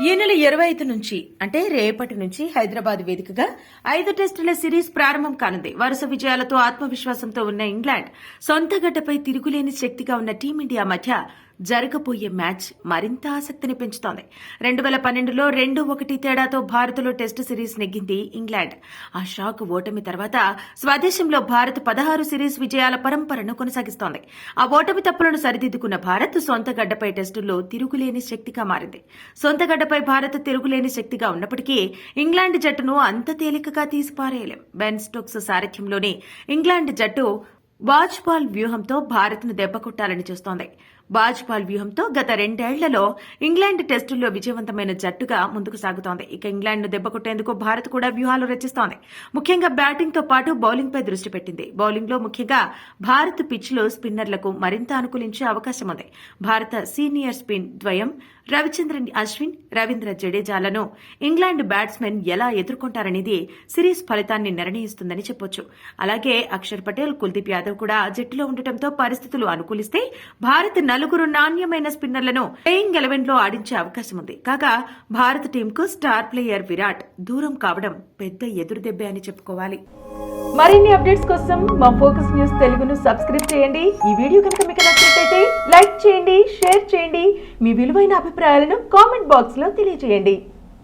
ఈ నెల ఇరవై ఐదు నుంచి అంటే రేపటి నుంచి హైదరాబాద్ వేదికగా ఐదు టెస్టుల సిరీస్ ప్రారంభం కానుంది. వరుస విజయాలతో ఆత్మవిశ్వాసంతో ఉన్న ఇంగ్లాండ్ సొంత గడ్డపై తిరుగులేని శక్తిగా ఉన్న టీమిండియా మధ్య జరగబోయే మ్యాచ్ మరింత ఆసక్తిని పెంచుతోంది. రెండు వేల పన్నెండులో రెండు ఒకటి తేడాతో భారత్లో టెస్టు సిరీస్ నెగ్గింది ఇంగ్లాండ్. ఆ షాక్ ఓటమి తర్వాత స్వదేశంలో భారత్ పదహారు సిరీస్ విజయాల పరంపరను కొనసాగిస్తోంది. ఆ ఓటమి తప్పులను సరిదిద్దుకున్న భారత్ సొంత గడ్డపై టెస్టుల్లో తిరుగులేని శక్తిగా మారింది. సొంత గడ్డపై భారత్ తిరుగులేని శక్తిగా ఉన్నప్పటికీ ఇంగ్లాండ్ జట్టును అంత తేలికగా తీసిపారేయలేం. బెన్ స్టోక్స్ సారథ్యంలోని ఇంగ్లాండ్ జట్టు బాజ్పాల్ వ్యూహంతో భారత్ను దెబ్బకొట్టాలని చూస్తోంది. బాజ్పాల్ వ్యూహంతో గత రెండేళ్ళలో ఇంగ్లాండ్ టెస్టుల్లో విజయవంతమైన జట్టుగా ముందుకు సాగుతోంది. ఇక ఇంగ్లాండ్ను దెబ్బకొట్టేందుకు భారత్ కూడా వ్యూహాలు రచిస్తోంది. ముఖ్యంగా బ్యాటింగ్తో పాటు బౌలింగ్పై దృష్టి పెట్టింది. బౌలింగ్లో ముఖ్యంగా భారత్ పిచ్లో స్పిన్నర్లకు మరింత అనుకూలించే అవకాశం ఉంది. భారత సీనియర్ స్పిన్ ద్వయం రవిచంద్రన్ అశ్విన్ రవీంద్ర జడేజాలను ఇంగ్లాండ్ బ్యాట్స్మెన్ ఎలా ఎదుర్కొంటారనేది సిరీస్ ఫలితాన్ని నిర్ణయిస్తుందని చెప్పొచ్చు. అలాగే అక్షర్ పటేల్ కుల్దీప్ యాదవ్ కూడా జట్టులో ఉండటంతో పరిస్థితులు అనుకూలిస్తే భారత్ నలుగురు నాణ్యమైన స్పిన్నర్లను ప్లేయింగ్ ఎలెవెన్లో ఆడించే అవకాశం ఉంది. కాగా భారత టీంకు స్టార్ ప్లేయర్ విరాట్ దూరం కావడం పెద్ద ఎదురుదెబ్బే అని చెప్పుకోవాలి. మరిన్ని అప్డేట్స్ కోసం మా ఫోకస్ న్యూస్ తెలుగును సబ్స్క్రైబ్ చేయండి. ఈ వీడియో కనుక మీకు నచ్చినట్లయితే లైక్ చేయండి షేర్ చేయండి. మీ విలువైన అభిప్రాయాలను కామెంట్ బాక్స్లో తెలియజేయండి.